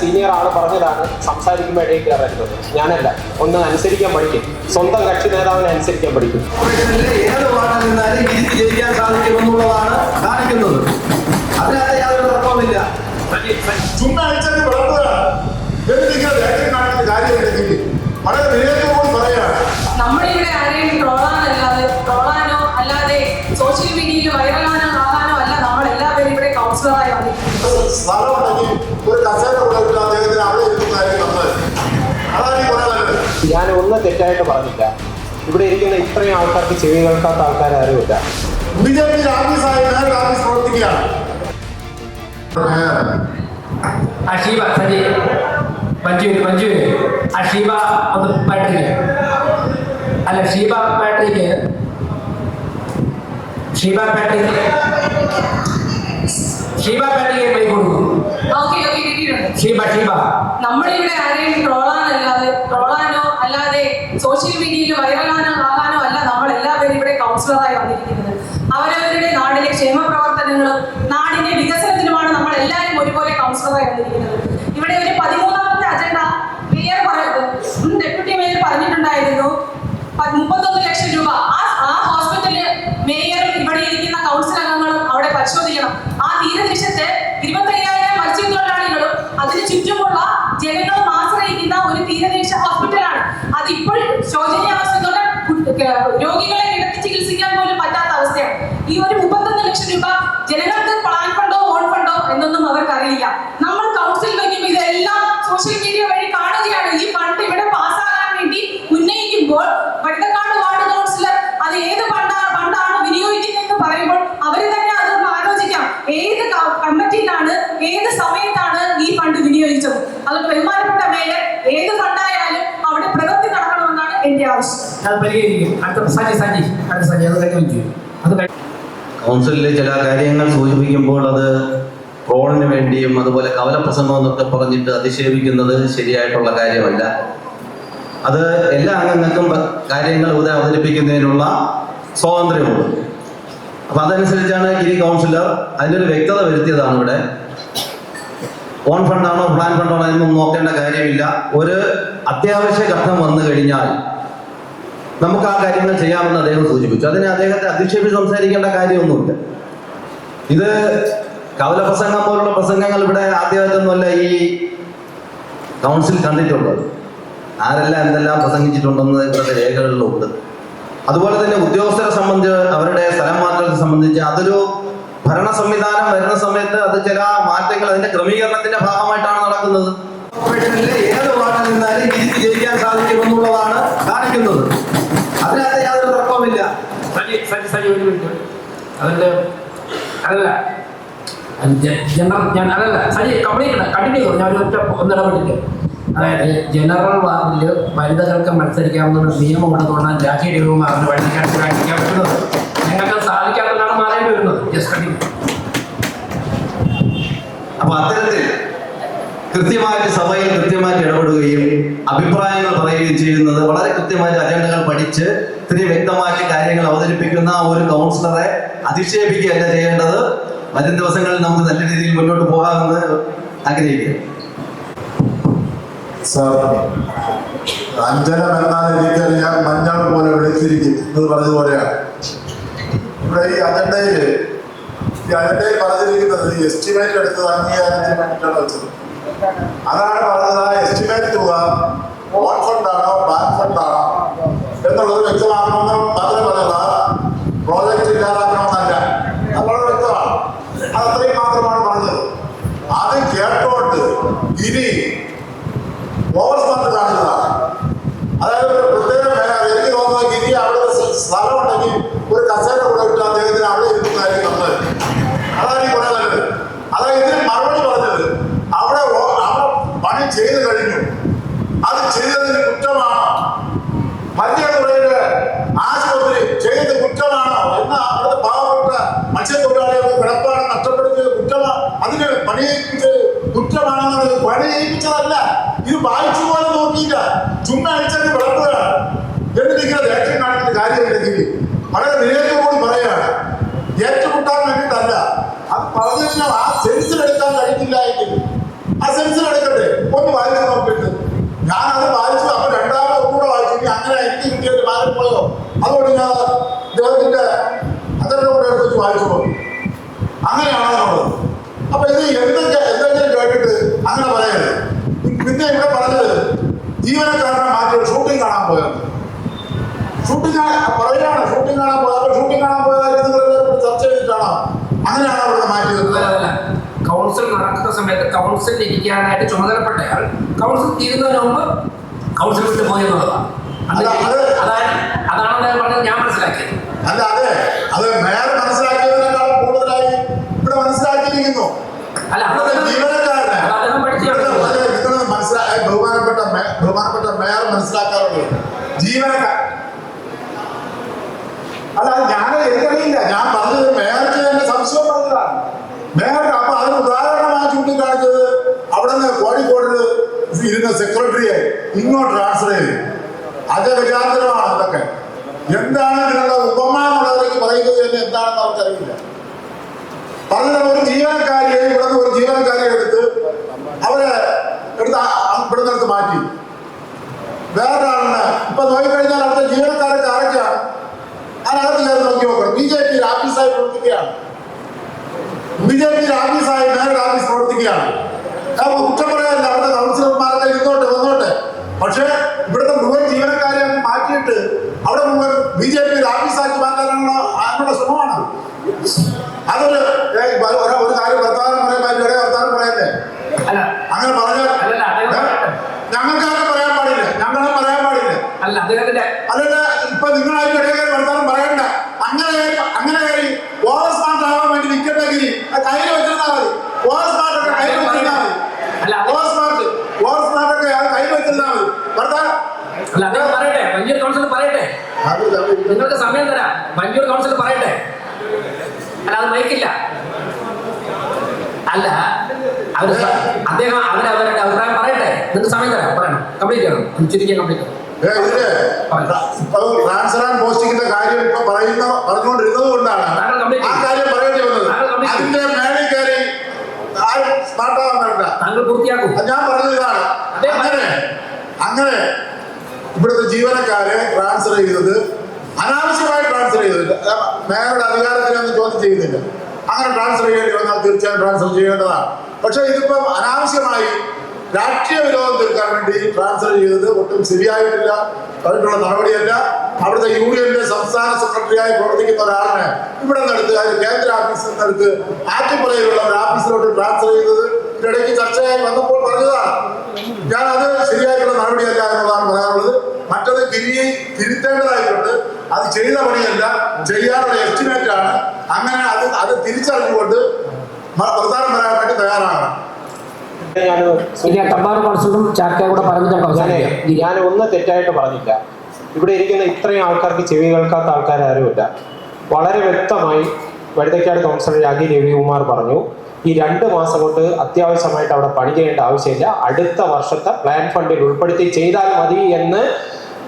Senior ആൾ പറഞ്ഞതാണ് സംസാരിക്കുമ്പോൾ ഇടയിൽ ഞാനല്ല. ഒന്ന് അനുസരിക്കാൻ പഠിക്കും. സ്വന്തം കക്ഷി നേതാവിനെ അനുസരിക്കാൻ പഠിക്കും കോർപ്പറേഷനിലെ ഏത് വാർഡിൽ നിന്നാലും വിരിച്ച് ജയിക്കാൻ സാധിക്കുമെന്നുള്ളതാണ് കാണിക്കുന്നത് അതിനകത്ത് യാതൊരു തർക്കവുമില്ല ചുമ്മാ അടിച്ചത് വിളമ്പുകയാണ് എന്നിട്ട് ദേഷ്യം കാണിക്കുന്ന കാര്യമില്ലെങ്കിൽ വളരെ വിനയത്തോട് പറയുകയാണ് നമ്മളിവിടെ ആരെയും ട്രോളാനല്ലാതെ ട്രോളാനോ അല്ലാതെ സോഷ്യൽ മീഡിയയിൽ വൈറലാനോ ആകാനോ അല്ല നമ്മൾ എല്ലാവരും ഇവിടെ കൗൺസിലറായി വന്നിരിക്കുന്നത് സ്ഥലമുണ്ടെങ്കിൽ ഒരു കസേര കൊടുത്തിട്ട് അദ്ദേഹത്തിന് അവിടെ ഇരിക്കുന്നതായിരിക്കും നല്ലത് അതാണ് ഈ പറയാനുള്ളത് ഞാൻ ഒന്ന് തെറ്റായിട്ട് പറഞ്ഞില്ല. ഇവിടെ ഇരിക്കുന്ന ഇത്രയും ആൾക്കാർക്ക് ചെവി കേൾക്കാത്ത ആൾക്കാർ ആരുമില്ല ബി ജെ പി ഓഫീസായി നേരിട്ട് ഓഫീസ് പ്രവർത്തിക്കുകയാണ് അഷീബ സജി മഞ്ജു മഞ്ജു അഷീബ ഒന്ന് പാട്രിക്ക്. അല്ല Sheeba Patrick. Sheeba Patrick. Sheeba Patrick കൈ കൊടുക്കും. ഓക്കെ ഓക്കെ കിട്ടിയിട്ടുണ്ട്. ഷീബ ഷീബ. നമ്മളിവിടെ ആരെയും ട്രോളാനല്ലാതെ ട്രോളാനോ അല്ലാതെ സോഷ്യൽ മീഡിയയിൽ വൈറലാനോ ആകാനോ അല്ല നമ്മൾ എല്ലാവരും ഇവിടെ കൗൺസിലറായി വന്നിരിക്കുന്നത്. അവരവരുടെ നാടിലെ ക്ഷേമ പ്രവർത്തനങ്ങളും നാടിന്റെ വികസനത്തിനുമാണ് നമ്മൾ എല്ലാവരും ഒരുപോലെ കൗൺസിലറായി വന്നിരിക്കുന്നത് ഇവിടെ ഒരു പതിമൂന്നാമത്തെ അജണ്ട മേയർ പറഞ്ഞു ഡെപ്യൂട്ടി മേയർ പറഞ്ഞിട്ടുണ്ടായിരുന്നു പ- മുപ്പത്തൊന്ന് ലക്ഷം രൂപ ആ ആ ഹോസ്പിറ്റലിൽ മേയറും ഇവിടെ ഇരിക്കുന്ന കൗൺസിൽ അംഗങ്ങളും അവിടെ പരിശോധിക്കണം ആ തീരദേശത്ത് ഇരുപത്തയ്യായിരം മത്സ്യത്തൊഴിലാളികളും അതിന് ചുറ്റുമുള്ള ജനങ്ങളും ആശ്രയിക്കുന്ന ഒരു തീരദേശ ഹോസ്പിറ്റലാണ് അതിപ്പോൾ ശോചനീയാവസ്ഥയോടെ രോഗികളെ കിടത്തി ചികിത്സിക്കാൻ പോലും പറ്റാത്ത അവസ്ഥയാണ്. ഈ ഒരു മുപ്പത്തൊന്ന് ലക്ഷം രൂപ ജനങ്ങൾക്ക് പ്ലാൻ ഫണ്ടോ ഓൺ ഫണ്ടോ എന്നൊന്നും അവർക്കറിയില്ല. നമ്മൾ കൗൺസിൽ വയ്ക്കുമ്പോൾ ഇതെല്ലാം സോഷ്യൽ മീഡിയ വഴി കാണുകയാണ്. ഈ ഫണ്ട് ഇവിടെ പാസ്സാകാൻ വേണ്ടി ഉന്നയിക്കുമ്പോൾ വഴുതക്കാട് വാർഡ് കൗൺസിലർ അത് ഏത് ഫണ്ടാണ് ഫണ്ടാണ് വിനിയോഗിക്കുന്നതെന്ന് പറയുമ്പോൾ അവർ തന്നെ അതൊന്ന് ആലോചിക്കാം. ഏത് കമ്മിറ്റിയിലാണ് ഏത് സമയത്താണ് ഈ ഫണ്ട് വിനിയോഗിച്ചത്? അത് ബഹുമാനപ്പെട്ട മേയർ ഏത് നടക്കണമെന്നാണ് എന്റെ ആവശ്യം അത് പരിഹരിക്കും. അടുത്ത സഞ്ജി സജി. അടുത്ത സജി അത് അത് കൗൺസിലിലെ ചില കാര്യങ്ങൾ സൂചിപ്പിക്കുമ്പോൾ അത് ട്രോളിന് വേണ്ടിയും അതുപോലെ കവല പ്രസംഗം എന്നൊക്കെ പറഞ്ഞിട്ട് അധിക്ഷേപിക്കുന്നത് ശരിയായിട്ടുള്ള കാര്യമല്ല. അത് എല്ലാ അംഗങ്ങൾക്കും കാര്യങ്ങൾ ഇവിടെ അവതരിപ്പിക്കുന്നതിനുള്ള സ്വാതന്ത്ര്യമുണ്ട്. അപ്പൊ അതനുസരിച്ചാണ് ഗിരി കൗൺസിലർ അതിനൊരു വ്യക്തത വരുത്തിയതാണ് ഇവിടെ. ഓൺ ഫണ്ടാണോ പ്ലാൻ ഫണ്ടാണോ എന്നൊന്നും നോക്കേണ്ട കാര്യമില്ല. ഒരു അത്യാവശ്യ ഘട്ടം വന്നു കഴിഞ്ഞാൽ നമുക്ക് ആ കാര്യങ്ങൾ ചെയ്യാമെന്ന് അദ്ദേഹം സൂചിപ്പിച്ചു. അതിനെ അദ്ദേഹത്തെ അധിക്ഷേപിച്ച് സംസാരിക്കേണ്ട കാര്യമൊന്നുമില്ല. ഇത് കവല പ്രസംഗം പോലുള്ള പ്രസംഗങ്ങൾ ഇവിടെ ആദ്യമായിട്ടൊന്നുമല്ല ഈ കൗൺസിൽ കണ്ടിട്ടുള്ളത്. ആരെല്ലാം എന്തെല്ലാം പ്രസംഗിച്ചിട്ടുണ്ടെന്ന് ഇവിടുത്തെ രേഖകളിലുണ്ട്. അതുപോലെ തന്നെ ഉദ്യോഗസ്ഥരെ സംബന്ധിച്ച് അവരുടെ സ്ഥലം മാറ്റത്തെ സംബന്ധിച്ച് അതൊരു ഭരണ സംവിധാനം വരുന്ന സമയത്ത് അത് ചില മാറ്റങ്ങൾ അതിന്റെ ക്രമീകരണത്തിന്റെ ഭാഗമായിട്ടാണ് നടക്കുന്നത്. ഏത് വാർഡിൽ നിന്നാലും ജയിക്കാൻ സാധിക്കുമെന്നുള്ളതാണ് കാണിക്കുന്നത്. സജി ഒരു ജ- ജനറൽ ഞാൻ അതല്ല സജി കംപ്ലീറ്റ് കണ്ടിന്യൂ ഞാൻ ഒറ്റ അതായത് ജനറൽ വാർഡിൽ വനിതകൾക്ക് മത്സരിക്കാവുന്ന നിയമം ഉള്ളതുകൊണ്ടാണ് രാഖി രഘുമാറിന് വഴിക്കാൻ കാണിക്കാൻ പറ്റുന്നത്. ഞങ്ങൾക്ക് സാധിക്കാത്തതാണ് മാറേണ്ടി വരുന്നത്. ജസ്റ്റ് കണ്ടിന്യൂ അപ്പൊ അത്തരത്തിൽ കൃത്യമായിട്ട് സഭയിൽ കൃത്യമായിട്ട് ഇടപെടുകയും അഭിപ്രായങ്ങൾ പറയുകയും ചെയ്യുന്നത് വളരെ കൃത്യമായിട്ട് അജണ്ടകൾ പഠിച്ച് ഇത്തിരി വ്യക്തമായിട്ട് കാര്യങ്ങൾ അവതരിപ്പിക്കുന്ന ഒരു കൗൺസിലറെ അധിക്ഷേപിക്കുകയല്ല ചെയ്യേണ്ടത്. വരും ദിവസങ്ങളിൽ നമുക്ക് നല്ല രീതിയിൽ മുന്നോട്ട് പോകാമെന്ന് ആഗ്രഹിക്കുക സാർ അഞ്ജനം എന്നാൽ മഞ്ഞൾ പോലെ വിളിച്ചിരിക്കും എന്ന് പറഞ്ഞതുപോലെയാണ്. ഇവിടെ ഈ അജണ്ടയിൽ ഈ അജണ്ടയിൽ പറഞ്ഞിരിക്കുന്നത് എസ്റ്റിമേറ്റ് എടുത്തത് അംഗീകാരത്തിന് വേണ്ടിയിട്ടാണ് വെച്ചത്. അതാണ് പറഞ്ഞത് എസ്റ്റിമേറ്റ് തുക. ഓൺ ഫണ്ടാണോ ബാങ്ക് ഫണ്ടാണോ എന്നുള്ളത് വ്യക്തമാക്കണമെന്ന് മാത്രമേ പറഞ്ഞത്. പ്രോജക്റ്റ് ഇല്ലാതാക്കണമെന്നല്ല. അത് വളരെ വ്യക്തമാണ്. അത് അത്രയും മാത്രമാണ് പറഞ്ഞത്. അത് കേട്ടോണ്ട് ഇനി ഓവർ സ്മാർട്ട് കാണിച്ചതാണ്. അതായത് ഒരു പ്രത്യേക എനിക്ക് തോന്നുന്നത് ഇനി അവിടെ സ്ഥലമുണ്ടെങ്കിൽ ഒരു കസേര കൊടുത്തിട്ട് അദ്ദേഹത്തിന് അവിടെ വായിച്ചു പോലെ നോക്കിയില്ല. ചുമ്മാ അടിച്ചത് വിളമ്പുകയാണ്. എന്നിട്ട് ഇങ്ങനെ ദേഷ്യം കാണിക്കുന്ന കാര്യമില്ലെങ്കിൽ വളരെ വിവേകത്തോട് പറയാണ് ഏറ്റുമുട്ടാൻ വേണ്ടിയിട്ടല്ല. അത് പറഞ്ഞു ആ സെൻസിലെടുക്കാൻ കഴിയില്ല എങ്കിൽ ആ സെൻസിലെടുക്കട്ടെ ഒന്ന് വായിക്കാൻ നോക്കിയിട്ട്. ഞാനത് വായിച്ചു അപ്പൊ രണ്ടാമത് കൂടെ വായിച്ചു. അങ്ങനെ എനിക്ക് കിട്ടിയ ഒരു മാറിപ്പോയോ അതുകൊണ്ട് ഞാൻ അദ്ദേഹത്തിന്റെ അദ്ദേഹത്തെ കൂടെ എടുത്ത് വായിച്ചു പോകും. ഇവിടെ പറഞ്ഞത് ജീവനക്കാരനെ മാറ്റി ഷൂട്ടിംഗ് കാണാൻ പോയത് ഷൂട്ടിംഗ് പറയുകയാണ് ഷൂട്ടിംഗ് കാണാൻ പോയത് ഷൂട്ടിംഗ് കാണാൻ പോയതായിട്ട് നിങ്ങൾ ചർച്ച ചെയ്തിട്ടാണോ? അങ്ങനെയാണ് അവിടെ മാറ്റിയത് കൗൺസിൽ നടക്കുന്ന സമയത്ത് കൗൺസിൽ ഇരിക്കാനായിട്ട് ചുമതലപ്പെട്ടയാൾ കൗൺസിൽ തീരുന്നതിന് മുമ്പ് കൗൺസിൽ വിട്ട് പോയെന്നുള്ളതാണ് എന്നുള്ളതാണ് അതാണ് അതാണ് ഞാൻ പറഞ്ഞത് ഞാൻ മനസ്സിലാക്കിയത്. അല്ല അതെ. അത് മേയർ മനസ്സിലാക്കിയതിനേക്കാൾ കൂടുതലായി ഇവിടെ മനസ്സിലാക്കിയിരിക്കുന്നു. അല്ല അവിടെ അത് ജീവനക്കാരനെ അത് അദ്ദേഹം പഠിച്ചു ഇവിടുത്തെ കാണും. അതെ, നിങ്ങൾ മനസ്സിലാ- ഏ, ബഹുമാനപ്പെട്ട മേ- ബഹുമാനപ്പെട്ട മേയർ മനസ്സിലാക്കാറുള്ളത്. ജീവനക്കാർ. അല്ല അത് ഞാൻ എനിക്കറിയില്ല. ഞാൻ പറഞ്ഞത് മേയർക്ക് തന്നെ സംശയം പറഞ്ഞതാണ്. മേയർക്ക് അപ്പൊ അതിന് ഉദാഹരണമായി ചൂണ്ടിക്കാണിച്ചത് അവിടെ നിന്ന് കോഴിക്കോടിൽ ഇരുന്ന സെക്രട്ടറിയെ ഇങ്ങോട്ട് ട്രാൻസ്ഫർ ചെയ്തു. അജഗജാന്തരമാണ് ഇതൊക്കെ. എന്താണ് നിങ്ങളുടെ ഉപമ എന്നുള്ളതിലേക്ക് പറയുന്നത് തന്നെ എന്താണെന്ന് അവർക്കറിയില്ല. പറഞ്ഞത് ഒരു ജീവനക്കാരിയെ ഇവിടെ നിന്ന് ഒരു ജീവനക്കാരിയെ എടുത്ത് അവരെ എടുത്ത് ഇവിടെ നിന്ന് മാറ്റി. വേറൊരാളിന് ഇപ്പൊ നോക്കിക്കഴിഞ്ഞാൽ അവിടുത്തെ ജീവനക്കാരൊക്കെ ആരൊക്കെയാണ്? അതിനകത്ത് കയറി നോക്കി നോക്കണം ബി ജെ പി ഓഫീസായി പ്രവർത്തിക്കുകയാണ്. ബി ജെ പി ആഫീസായി മേയറുടെ ആഫീസ് പ്രവർത്തിക്കുകയാണ്. അപ്പൊ കുറ്റം പറയാനില്ല അവിടുത്തെ കൗൺസിലർമാരൊക്കെ ഇരുന്നോട്ടെ വന്നോട്ടെ. പക്ഷേ ഇവിടുത്തെ മുഴുവൻ ജീവനക്കാരെ മാറ്റിയിട്ട് അവിടെ മുഴുവൻ ബി ജെ പി ഓഫീസാക്കി മാറ്റാനുള്ള അതിനുള്ള ശ്രമമാണ്. അതൊരു ഒരു കാര്യം വർത്താനം പറയാൻ പറ്റില്ല ഒരേ വർത്താനം പറയല്ലേ? അങ്ങനെ പറഞ്ഞാൽ അല്ലല്ല, അദ്ദേഹം പറയട്ടെ. ഞങ്ങൾക്ക് അങ്ങനെ പറയാൻ പാടില്ല ഞങ്ങളും പറയാൻ പാടില്ല അല്ല അദ്ദേഹത്തിന്റെ അല്ലല്ല ഇപ്പൊ നിങ്ങളായിട്ട് ഇടയിൽ വർത്താനം പറയണ്ട അങ്ങനെ കയറി- അങ്ങനെ കയറി ഓവർ സ്മാർട്ട് ആവാൻ വേണ്ടി നിൽക്കട്ടെങ്കിൽ കയ്യിൽ വെച്ചിരുന്നാ മതി ഓവർ സ്മാർട്ട് ഒക്കെ കയ്യിൽ വെച്ചിരുന്നാ മതി അല്ല. ഓവർ സ്മാർട്ട് ഓവർ സ്മാർട്ട് ഒക്കെ അത് കയ്യിൽ വെച്ചിരുന്നാ മതി വർത്താനം അല്ല അദ്ദേഹം പറയട്ടെ വഞ്ചൂർ കൗൺസിൽ പറയട്ടെ അത് അത് നിങ്ങൾക്ക് സമയം തരാം വഞ്ചൂർ കൗൺസിൽ പറയട്ടെ അല്ല അത് മയക്കില്ല അല്ല അവർ സ- അദ്ദേഹം അവർ അവരുടെ അഭിപ്രായം പറയട്ടെ. നിങ്ങൾക്ക് സമയം തരാം. പറയണം. കംപ്ലീറ്റ് ചെയ്യണം. ചുരുക്കിയ കംപ്ലീറ്റ് പോസ്റ്റിംഗിന്റെ കാര്യം ഇപ്പൊ പറയുന്ന പറഞ്ഞുകൊണ്ടിരുന്നത് കൊണ്ടാണ്. ആ കാര്യം പറയേണ്ടി വന്നത്. അതിന്റെ മേളിൽ കയറി ആരും സ്മാർട്ടാവാൻ വേണ്ട താങ്കൾ ഞാൻ പറഞ്ഞത് അതെ, അങ്ങനെ അങ്ങനെ ഇവിടുത്തെ ജീവനക്കാരെ ട്രാൻസ്ഫർ ചെയ്തത് അനാവശ്യമായി ട്രാൻസ്ഫർ ചെയ്തത്. മേയറുടെ അധികാരത്തിലൊന്നും ചോദ്യം ചെയ്യുന്നില്ല. അങ്ങനെ ട്രാൻസ്ഫർ ചെയ്യേണ്ടി വന്നാൽ തീർച്ചയായും ട്രാൻസ്ഫർ ചെയ്യേണ്ടതാണ്. പക്ഷേ ഇതിപ്പം അനാവശ്യമായി രാഷ്ട്രീയ വിരോധം തീർക്കാൻ വേണ്ടി ട്രാൻസ്ഫർ ചെയ്തത് ഒട്ടും ശരിയായിട്ടില്ല. അതിനുള്ള നടപടിയല്ല. അവിടുത്തെ യൂണിയന്റെ സംസ്ഥാന സെക്രട്ടറിയായി പ്രവർത്തിക്കുന്ന ഒരാളിനെ ഇവിടെ നിന്നെടുത്ത് കേന്ദ്ര ഓഫീസിൽ നിന്നെടുത്ത് ആറ്റിപ്പുറയിലുള്ള ഒരു ഓഫീസിലോട്ട് ട്രാൻസ്ഫർ ചെയ്തത്. ഇതിനിടയ്ക്ക് ചർച്ചയായി വന്നപ്പോൾ പറഞ്ഞതാണ്. ഞാൻ അത് ശരിയായിട്ടുള്ള നടപടിയല്ല എന്നുള്ളതാണ് പറയാനുള്ളത്. മറ്റത് തിരി തിരുത്തേണ്ടതായിട്ടുണ്ട്. അത് ചെയ്ത പണിയല്ല ചെയ്യാനുള്ള എസ്റ്റിമേറ്റ് ആണ്. അങ്ങനെ അത് അത് തിരിച്ചറിഞ്ഞുകൊണ്ട് പ്രധാനം തയ്യാറാകണം ഞാൻ ഇനി തമ്പാർ കൗൺസിലും ചാർക്കയെ കൂടെ പറഞ്ഞിട്ട് ഞാൻ ഒന്ന് തെറ്റായിട്ട് പറഞ്ഞില്ല. ഇവിടെ ഇരിക്കുന്ന ഇത്രയും ആൾക്കാർക്ക് ചെവി കേൾക്കാത്ത ആൾക്കാരാരുമില്ല വളരെ വ്യക്തമായി വഴുതക്കാട് കൗൺസിലർ രാഗി രവികുമാർ പറഞ്ഞു ഈ രണ്ട് മാസം കൊണ്ട് അത്യാവശ്യമായിട്ട് അവിടെ പണി ചെയ്യേണ്ട ആവശ്യമില്ല. അടുത്ത വർഷത്തെ പ്ലാൻ ഫണ്ടിൽ ഉൾപ്പെടുത്തി ചെയ്താൽ മതി എന്ന്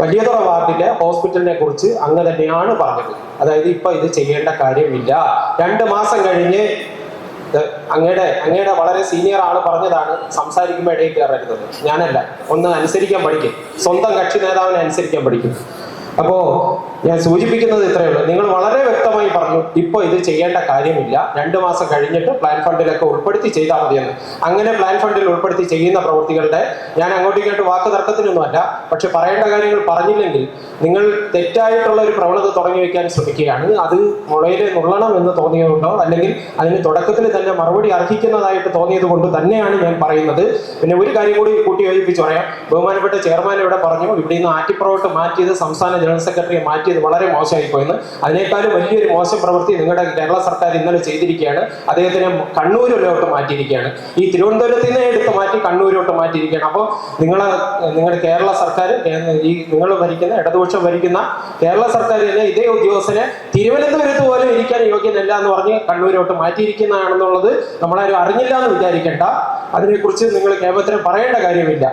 വലിയതുറ വാർഡിലെ ഹോസ്പിറ്റലിനെ കുറിച്ച് അങ്ങ് തന്നെയാണ് പറഞ്ഞത്. അതായത് ഇപ്പൊ ഇത് ചെയ്യേണ്ട കാര്യമില്ല. രണ്ട് മാസം കഴിഞ്ഞ് അങ്ങയുടെ അങ്ങയുടെ വളരെ സീനിയർ ആൾ പറഞ്ഞതാണ് സംസാരിക്കുമ്പോൾ ഇടയിൽ കയറരുത് ഞാനല്ല. ഒന്ന് അനുസരിക്കാൻ പഠിക്കും. സ്വന്തം കക്ഷി നേതാവിനെ അനുസരിക്കാൻ പഠിക്കും. അപ്പോ ഞാൻ സൂചിപ്പിക്കുന്നത് ഇത്രയേ ഉള്ളൂ. നിങ്ങൾ വളരെ വ്യക്തമായി പറഞ്ഞു ഇപ്പൊ ഇത് ചെയ്യേണ്ട കാര്യമില്ല. രണ്ട് മാസം കഴിഞ്ഞിട്ട് പ്ലാൻ ഫണ്ടിലൊക്കെ ഉൾപ്പെടുത്തി ചെയ്താൽ മതിയെന്ന്. അങ്ങനെ പ്ലാൻ ഫണ്ടിൽ ഉൾപ്പെടുത്തി ചെയ്യുന്ന പ്രവൃത്തികളുടെ ഞാൻ അങ്ങോട്ടും ഇങ്ങോട്ടും വാക്ക് തർക്കത്തിനൊന്നുമല്ല പക്ഷെ പറയേണ്ട കാര്യങ്ങൾ പറഞ്ഞില്ലെങ്കിൽ നിങ്ങൾ തെറ്റായിട്ടുള്ള ഒരു പ്രവണത തുടങ്ങി വെക്കാൻ ശ്രമിക്കുകയാണ്. അത് മുളയിലെ നുള്ളണം എന്ന് തോന്നിയതുകൊണ്ടോ അല്ലെങ്കിൽ അതിന് തുടക്കത്തിൽ തന്നെ മറുപടി അർഹിക്കുന്നതായിട്ട് തോന്നിയത് കൊണ്ട് തന്നെയാണ് ഞാൻ പറയുന്നത്. പിന്നെ ഒരു കാര്യം കൂടി കൂട്ടി യോജിപ്പിച്ച് പറയാം. ബഹുമാനപ്പെട്ട ചെയർമാൻ ഇവിടെ പറഞ്ഞു ഇവിടെ നിന്ന് ആറ്റിപ്പുറോട്ട് മാറ്റിയത് സംസ്ഥാന ജനറൽ സെക്രട്ടറിയെ മാറ്റിയത് വളരെ മോശമായി പോയെന്ന്. അതിനേക്കാളും വലിയൊരു മോശം പ്രവൃത്തി നിങ്ങളുടെ കേരള സർക്കാർ ഇന്നലെ ചെയ്തിരിക്കുകയാണ്. അദ്ദേഹത്തിനെ കണ്ണൂരിലോട്ട് മാറ്റിയിരിക്കുകയാണ്. ഈ തിരുവനന്തപുരത്ത് നിന്ന് എടുത്ത് മാറ്റി കണ്ണൂരിലോട്ട് മാറ്റിയിരിക്കുകയാണ്. അപ്പോൾ നിങ്ങൾ നിങ്ങളുടെ കേരള സർക്കാർ ഈ നിങ്ങൾ ഭരിക്കുന്ന ഇടതുപക്ഷം ഭരിക്കുന്ന കേരള സർക്കാർ തന്നെ ഇതേ ഉദ്യോഗസ്ഥനെ തിരുവനന്തപുരത്ത് പോലും ഇരിക്കാൻ യോഗ്യനല്ല എന്ന് പറഞ്ഞ് കണ്ണൂരിലോട്ട് മാറ്റിയിരിക്കുന്നതാണെന്നുള്ളത് നമ്മളാരും അറിഞ്ഞില്ല എന്ന് വിചാരിക്കേണ്ട. അതിനെക്കുറിച്ച് നിങ്ങൾ കേരളത്തിന് പറയേണ്ട കാര്യമില്ല.